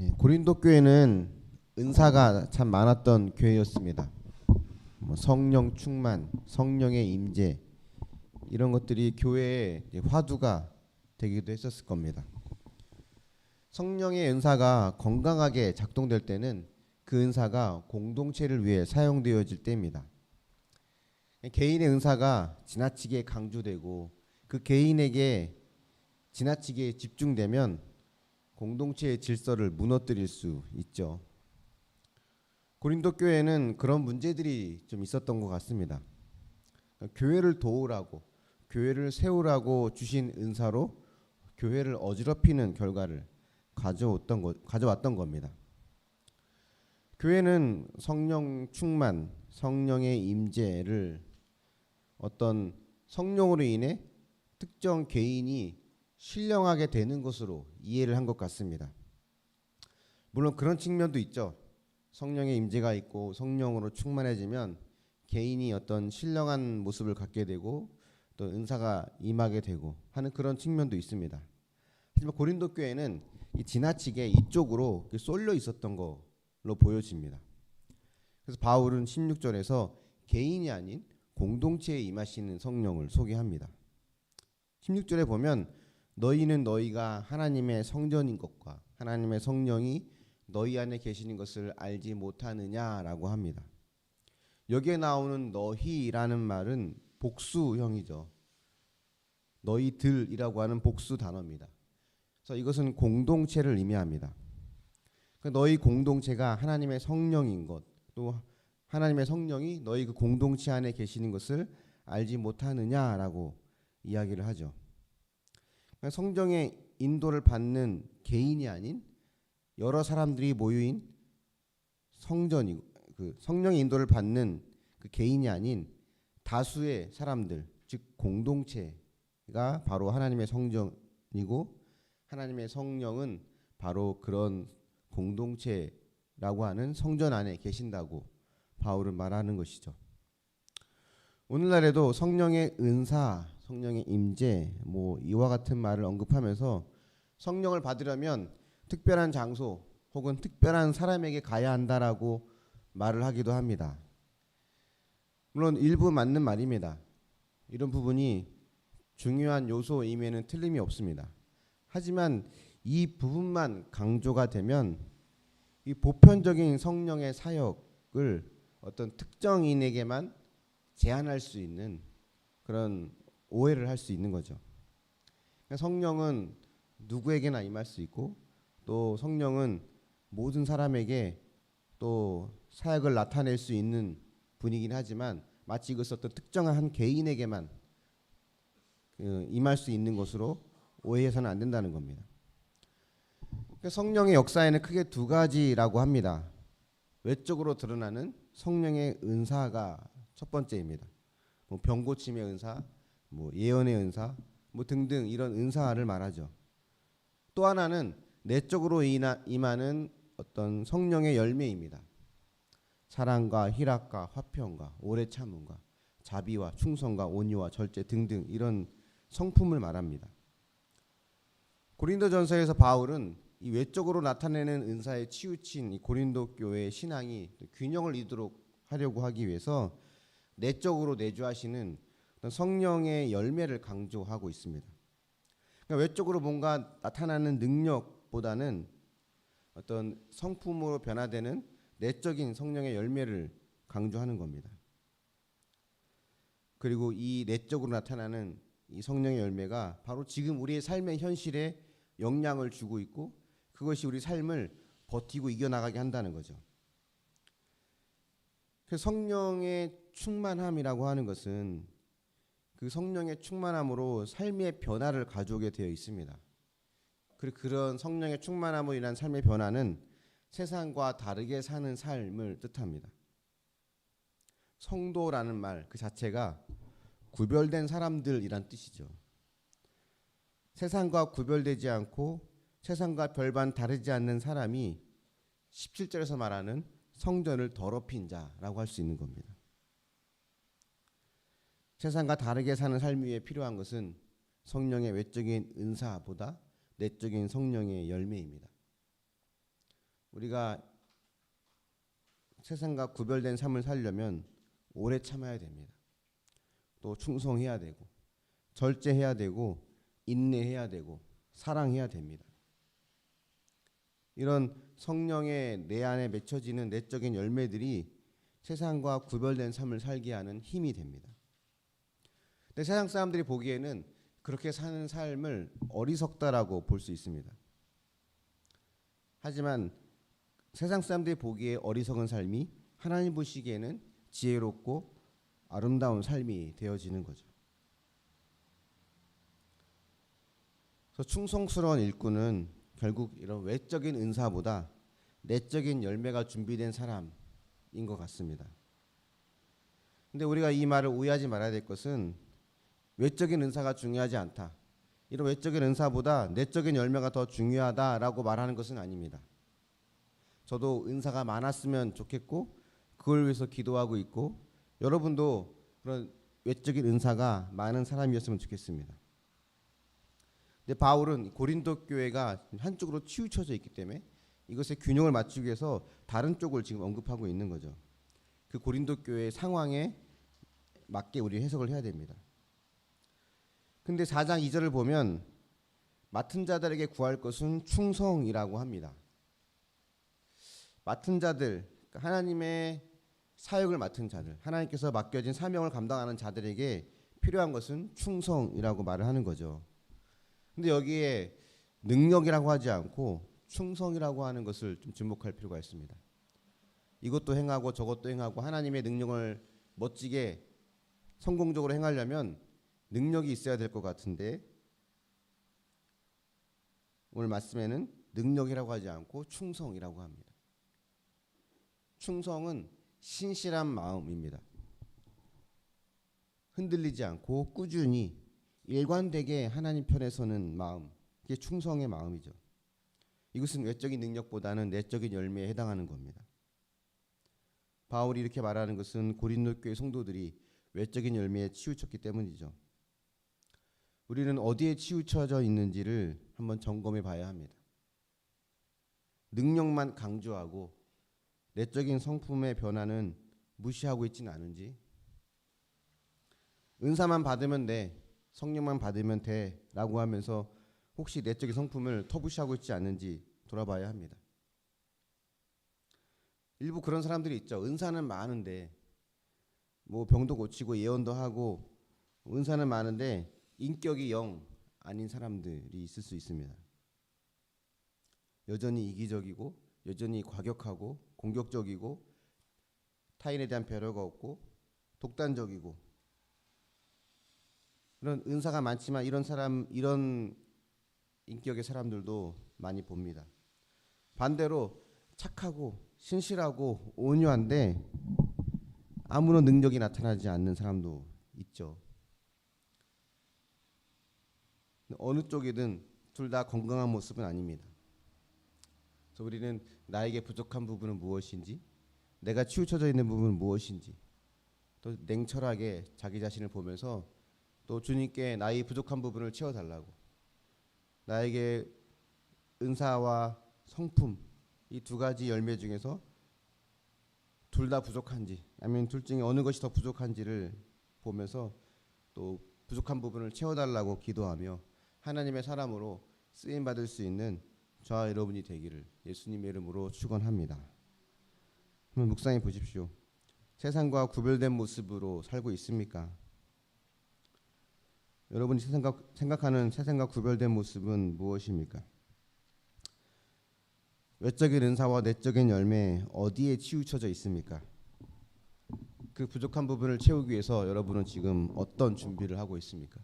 네, 고린도 교회는 은사가 참 많았던 교회였습니다. 뭐 성령 충만, 성령의 임재 이런 것들이 교회의 화두가 되기도 했었을 겁니다. 성령의 은사가 건강하게 작동될 때는 그 은사가 공동체를 위해 사용되어질 때입니다. 개인의 은사가 지나치게 강조되고 그 개인에게 지나치게 집중되면 공동체의 질서를 무너뜨릴 수 있죠. 고린도 교회는 그런 문제들이 좀 있었던 것 같습니다. 교회를 도우라고, 교회를 세우라고 주신 은사로 교회를 어지럽히는 결과를 가져왔던, 거, 가져왔던 겁니다. 교회는 성령 충만, 성령의 임재를 어떤 성령으로 인해 특정 개인이 신령하게 되는 것으로 이해를 한 것 같습니다. 물론 그런 측면도 있죠. 성령의 임재가 있고 성령으로 충만해지면 개인이 어떤 신령한 모습을 갖게 되고 또 은사가 임하게 되고 하는 그런 측면도 있습니다. 하지만 고린도 교회는 이 지나치게 이쪽으로 쏠려 있었던 걸로 보여집니다. 그래서 바울은 16절에서 개인이 아닌 공동체에 임하시는 성령을 소개합니다. 16절에 보면 너희는 너희가 하나님의 성전인 것과 하나님의 성령이 너희 안에 계시는 것을 알지 못하느냐라고 합니다. 여기에 나오는 너희라는 말은 복수형이죠. 너희들이라고 하는 복수 단어입니다. 그래서 이것은 공동체를 의미합니다. 그러니까 너희 공동체가 하나님의 성령인 것, 또 하나님의 성령이 너희 그 공동체 안에 계시는 것을 알지 못하느냐라고 이야기를 하죠. 그러니까 성령의 인도를 받는 개인이 아닌 여러 사람들이 모여인 성전이 그 성령의 인도를 받는 그 개인이 아닌 다수의 사람들 즉 공동체가 바로 하나님의 성전이고 하나님의 성령은 바로 그런 공동체라고 하는 성전 안에 계신다고 바울은 말하는 것이죠. 오늘날에도 성령의 은사, 성령의 임재, 뭐 이와 같은 말을 언급하면서 성령을 받으려면 특별한 장소 혹은 특별한 사람에게 가야 한다라고 말을 하기도 합니다. 물론 일부 맞는 말입니다. 이런 부분이 중요한 요소임에는 틀림이 없습니다. 하지만 이 부분만 강조가 되면 이 보편적인 성령의 사역을 어떤 특정인에게만 제한할 수 있는 그런 오해를 할 수 있는 거죠. 그러니까 성령은 누구에게나 임할 수 있고 또 성령은 모든 사람에게 또 사역을 나타낼 수 있는 분이긴 하지만 마치 이것을 어떤 특정한 한 개인에게만 그 임할 수 있는 것으로 오해해서는 안 된다는 겁니다. 그러니까 성령의 역사에는 크게 두 가지라고 합니다. 외적으로 드러나는 성령의 은사가 첫 번째입니다. 뭐 병고침의 은사, 뭐 예언의 은사, 뭐 등등 이런 은사를 말하죠. 또 하나는 내적으로 임하는 어떤 성령의 열매입니다. 사랑과 희락과 화평과 오래 참음과 자비와 충성과 온유와 절제 등등 이런 성품을 말합니다. 고린도전서에서 바울은 이 외적으로 나타내는 은사에 치우친 이 고린도 교회의 신앙이 균형을 이도록 하려고 하기 위해서 내적으로 내주하시는 성령의 열매를 강조하고 있습니다. 그러니까 외적으로 뭔가 나타나는 능력보다는 어떤 성품으로 변화되는 내적인 성령의 열매를 강조하는 겁니다. 그리고 이 내적으로 나타나는 이 성령의 열매가 바로 지금 우리의 삶의 현실에 영향을 주고 있고 그것이 우리 삶을 버티고 이겨나가게 한다는 거죠. 그 성령의 충만함이라고 하는 것은 그 성령의 충만함으로 삶의 변화를 가져오게 되어 있습니다. 그리고 그런 성령의 충만함으로 인한 삶의 변화는 세상과 다르게 사는 삶을 뜻합니다. 성도라는 말 그 자체가 구별된 사람들이란 뜻이죠. 세상과 구별되지 않고 세상과 별반 다르지 않는 사람이 17절에서 말하는 성전을 더럽힌 자라고 할 수 있는 겁니다. 세상과 다르게 사는 삶 위에 필요한 것은 성령의 외적인 은사보다 내적인 성령의 열매입니다. 우리가 세상과 구별된 삶을 살려면 오래 참아야 됩니다. 또 충성해야 되고 절제해야 되고 인내해야 되고 사랑해야 됩니다. 이런 성령의 내 안에 맺혀지는 내적인 열매들이 세상과 구별된 삶을 살게 하는 힘이 됩니다. 근데 세상 사람들이 보기에는 그렇게 사는 삶을 어리석다라고 볼 수 있습니다. 하지만 세상 사람들이 보기에 어리석은 삶이 하나님 보시기에는 지혜롭고 아름다운 삶이 되어지는 거죠. 그래서 충성스러운 일꾼은 결국 이런 외적인 은사보다 내적인 열매가 준비된 사람인 것 같습니다. 근데 우리가 이 말을 오해하지 말아야 될 것은 외적인 은사가 중요하지 않다. 이런 외적인 은사보다 내적인 열매가 더 중요하다라고 말하는 것은 아닙니다. 저도 은사가 많았으면 좋겠고 그걸 위해서 기도하고 있고 여러분도 그런 외적인 은사가 많은 사람이었으면 좋겠습니다. 근데 바울은 고린도 교회가 한쪽으로 치우쳐져 있기 때문에 이것의 균형을 맞추기 위해서 다른 쪽을 지금 언급하고 있는 거죠. 그 고린도 교회의 상황에 맞게 우리 해석을 해야 됩니다. 근데 4장 2절을 보면 맡은 자들에게 구할 것은 충성이라고 합니다. 맡은 자들, 그러니까 하나님의 사역을 맡은 자들, 하나님께서 맡겨진 사명을 감당하는 자들에게 필요한 것은 충성이라고 말을 하는 거죠. 근데 여기에 능력이라고 하지 않고 충성이라고 하는 것을 좀 주목할 필요가 있습니다. 이것도 행하고 저것도 행하고 하나님의 능력을 멋지게 성공적으로 행하려면 능력이 있어야 될 것 같은데 오늘 말씀에는 능력이라고 하지 않고 충성이라고 합니다. 충성은 신실한 마음입니다. 흔들리지 않고 꾸준히 일관되게 하나님 편에 서는 마음, 이게 충성의 마음이죠. 이것은 외적인 능력보다는 내적인 열매에 해당하는 겁니다. 바울이 이렇게 말하는 것은 고린도 교회 성도들이 외적인 열매에 치우쳤기 때문이죠. 우리는 어디에 치우쳐져 있는지를 한번 점검해 봐야 합니다. 능력만 강조하고 내적인 성품의 변화는 무시하고 있지는 않은지 은사만 받으면 돼 성령만 받으면 돼라고 하면서 혹시 내적인 성품을 터부시하고 있지 않는지 돌아봐야 합니다. 일부 그런 사람들이 있죠. 은사는 많은데 뭐 병도 고치고 예언도 하고 은사는 많은데 인격이 영 아닌 사람들이 있을 수 있습니다. 여전히 이기적이고 여전히 과격하고 공격적이고 타인에 대한 배려가 없고 독단적이고 이런 은사가 많지만 이런 사람 이런 인격의 사람들도 많이 봅니다. 반대로 착하고 신실하고 온유한데 아무런 능력이 나타나지 않는 사람도 있죠. 어느 쪽이든 둘 다 건강한 모습은 아닙니다. 그래서 우리는 나에게 부족한 부분은 무엇인지, 내가 치우쳐져 있는 부분은 무엇인지, 또 냉철하게 자기 자신을 보면서 또 주님께 나의 부족한 부분을 채워달라고, 나에게 은사와 성품 이 두 가지 열매 중에서 둘 다 부족한지, 아니면 둘 중에 어느 것이 더 부족한지를 보면서 또 부족한 부분을 채워달라고 기도하며 하나님의 사람으로 쓰임 받을 수 있는 저와 여러분이 되기를 예수님의 이름으로 축원합니다. 한번 묵상해 보십시오. 세상과 구별된 모습으로 살고 있습니까? 여러분이 세상과, 생각하는 세상과 구별된 모습은 무엇입니까? 외적인 은사와 내적인 열매 어디에 치우쳐져 있습니까? 그 부족한 부분을 채우기 위해서 여러분은 지금 어떤 준비를 하고 있습니까?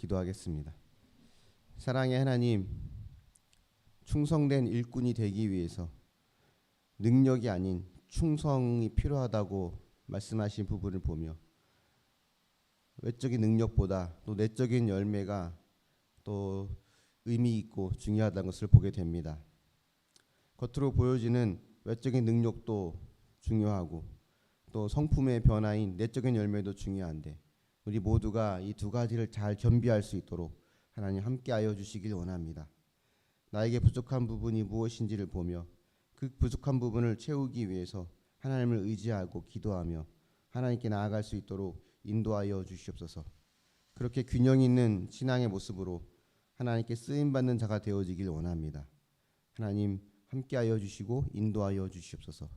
기도하겠습니다. 사랑의 하나님, 충성된 일꾼이 되기 위해서 능력이 아닌 충성이 필요하다고 말씀하신 부분을 보며 외적인 능력보다 또 내적인 열매가 또 의미 있고 중요하다는 것을 보게 됩니다. 겉으로 보여지는 외적인 능력도 중요하고 또 성품의 변화인 내적인 열매도 중요한데 우리 모두가 이 두 가지를 잘 겸비할 수 있도록 하나님 함께하여 주시길 원합니다. 나에게 부족한 부분이 무엇인지를 보며 그 부족한 부분을 채우기 위해서 하나님을 의지하고 기도하며 하나님께 나아갈 수 있도록 인도하여 주시옵소서. 그렇게 균형 있는 신앙의 모습으로 하나님께 쓰임 받는 자가 되어지길 원합니다. 하나님 함께하여 주시고 인도하여 주시옵소서.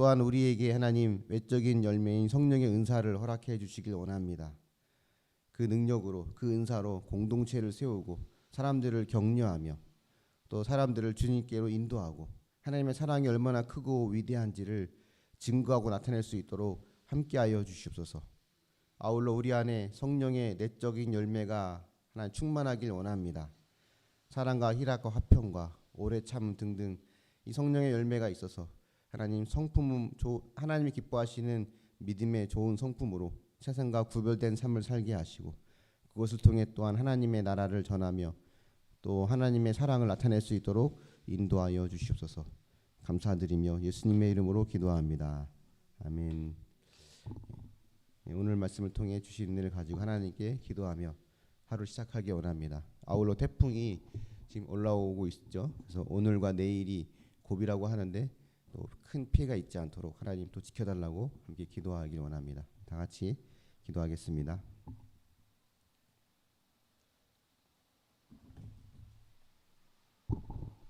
또한 우리에게 하나님 외적인 열매인 성령의 은사를 허락해 주시길 원합니다. 그 능력으로 그 은사로 공동체를 세우고 사람들을 격려하며 또 사람들을 주님께로 인도하고 하나님의 사랑이 얼마나 크고 위대한지를 증거하고 나타낼 수 있도록 함께하여 주시옵소서. 아울러 우리 안에 성령의 내적인 열매가 하나님 충만하길 원합니다. 사랑과 희락과 화평과 오래 참 등등 이 성령의 열매가 있어서 하나님 성품은 조- 하나님이 기뻐하시는 믿음의 좋은 성품으로 세상과 구별된 삶을 살게 하시고 그것을 통해 또한 하나님의 나라를 전하며 또 하나님의 사랑을 나타낼 수 있도록 인도하여 주시옵소서. 감사드리며 예수님의 이름으로 기도합니다. 아멘. 예, 오늘 말씀을 통해 주신 은혜를 가지고 하나님께 기도하며 하루 시작하기 원합니다. 아울러 태풍이 지금 올라오고 있죠. 그래서 오늘과 내일이 고비라고 하는데 또 큰 피해가 있지 않도록 하나님 또 지켜달라고 함께 기도하길 원합니다. 다 같이 기도하겠습니다.